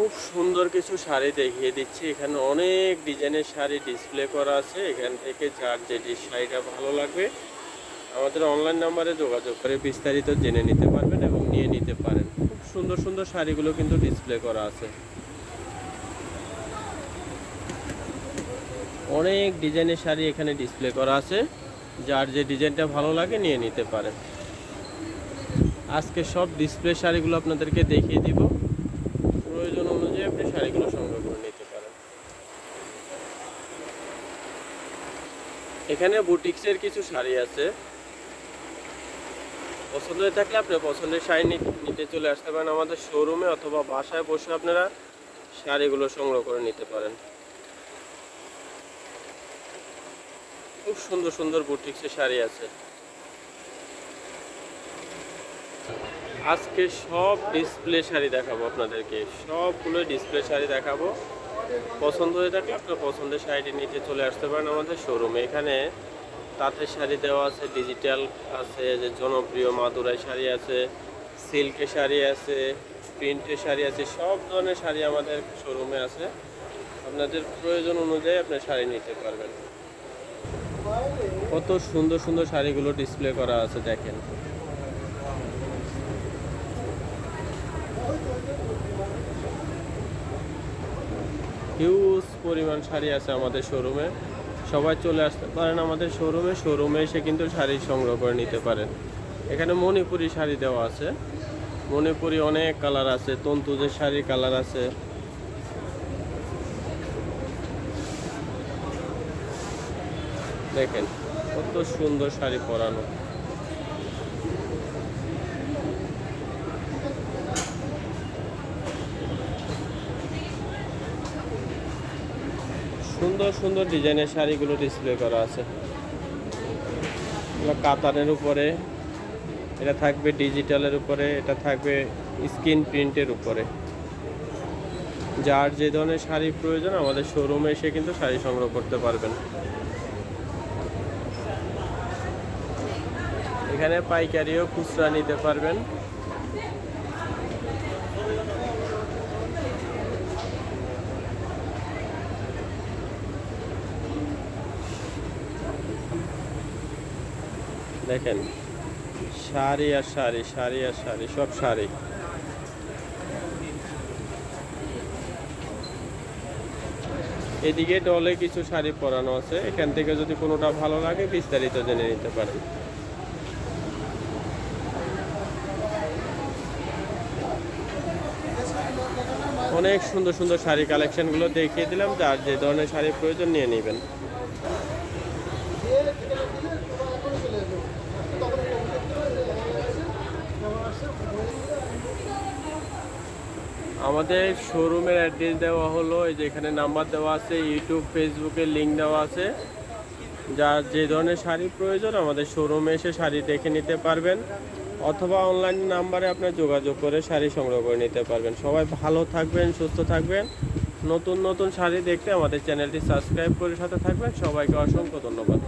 খুব সুন্দর কিছু শাড়ি দেখিয়ে দিচ্ছি। এখানে অনেক ডিজাইনের শাড়ি ডিসপ্লে করা আছে। এখান থেকে যার যেটি শাড়িটা ভালো লাগবে, আমাদের অনলাইন নাম্বারে যোগাযোগ করে বিস্তারিত জেনে নিতে পারবেন এবং নিয়ে নিতে পারেন। খুব সুন্দর সুন্দর শাড়িগুলো কিন্তু ডিসপ্লে করা আছে। অনেক ডিজাইনের শাড়ি এখানে ডিসপ্লে করা আছে। যার যে ডিজাইনটা ভালো লাগে নিয়ে নিতে পারেন। আজকে সব ডিসপ্লে শাড়িগুলো আপনাদেরকে দেখিয়ে দিব। শাড়িগুলো সংগ্রহ করে নিতে পারেন। এখানে বুটিক্সের কিছু শাড়ি আছে। পছন্দ হয়ে থাকলে আপনি পছন্দের শাড়ি নিতে চলে আসতে পারেন আমাদের শোরুমে অথবা বাসায় বসে আপনারা শাড়িগুলো সংগ্রহ করে নিতে পারেন। খুব সুন্দর সুন্দর বুটিক্সের শাড়ি আছে। আজকে সব ডিসপ্লে শাড়ি দেখাবো আপনাদেরকে। সবগুলো ডিসপ্লে শাড়ি দেখাবো। পছন্দ হয়ে থাকলে আপনার পছন্দের শাড়িটি নিতে চলে আসতে পারেন আমাদের শোরুমে এখানে তাঁতের শাড়ি দেওয়া আছে ডিজিটাল আছে যে জনপ্রিয় মাদুরাই শাড়ি আছে সিল্কের শাড়ি আছে প্রিন্টের শাড়ি আছে, সব ধরনের শাড়ি আমাদের শোরুমে আছে। আপনাদের প্রয়োজন অনুযায়ী আপনার শাড়ি নিতে পারবেন। কত সুন্দর সুন্দর শাড়িগুলো ডিসপ্লে করা আছে, দেখেন। হিউজ পরিমাণ শাড়ি আছে আমাদের শোরুমে সবাই চলে আসতে পারেন আমাদের শোরুমে শোরুমে এসে কিন্তু শাড়ি সংগ্রহ করে নিতে পারেন। এখানে মণিপুরি শাড়ি দেওয়া আছে। মণিপুরি অনেক কালার আছে, তন্তুজের শাড়ির কালার আছে। দেখেন, কত সুন্দর শাড়ি পরানো। সুন্দর সুন্দর ডিজাইনের শাড়িগুলো ডিসপ্লে করা আছে। কাতানের উপরে, এটা থাকবে ডিজিটালের উপরে, এটা থাকবে স্ক্রিন প্রিন্টের উপরে। যার যে ধরনের শাড়ি প্রয়োজন, আমাদের শোরুমে এসে কিন্তু শাড়ি সংগ্রহ করতে পারবেন। এখানে পাইকারিও খুচরা নিতে পারবেন। দেখেন শাড়ি আর শাড়ি শাড়ি আর শাড়ি সব শাড়ি এদিকে ডলে কিছু শাড়ি পরানো আছে। এখান থেকে যদি কোনোটা ভালো লাগে, বিস্তারিত জেনে নিতে পারেন। অনেক সুন্দর সুন্দর শাড়ি কালেকশনগুলো দেখিয়ে দিলাম। যার যে ধরনের শাড়ি প্রয়োজন নিয়ে নেবেন। আমাদের শোরুমের অ্যাড্রেস দেওয়া হলো, এই যে এখানে নাম্বার দেওয়া আছে ইউটিউব ফেসবুকের লিঙ্ক দেওয়া আছে। যার যে ধরনের শাড়ি প্রয়োজন, আমাদের শোরুমে এসে শাড়ি দেখে নিতে পারবেন, অথবা অনলাইন নাম্বারে আপনার যোগাযোগ করে শাড়ি সংগ্রহ করে নিতে পারবেন। সবাই ভালো থাকবেন, সুস্থ থাকবেন। নতুন নতুন শাড়ি দেখতে আমাদের চ্যানেলটি সাবস্ক্রাইব করে সাথে থাকবেন। সবাইকে অসংখ্য ধন্যবাদ।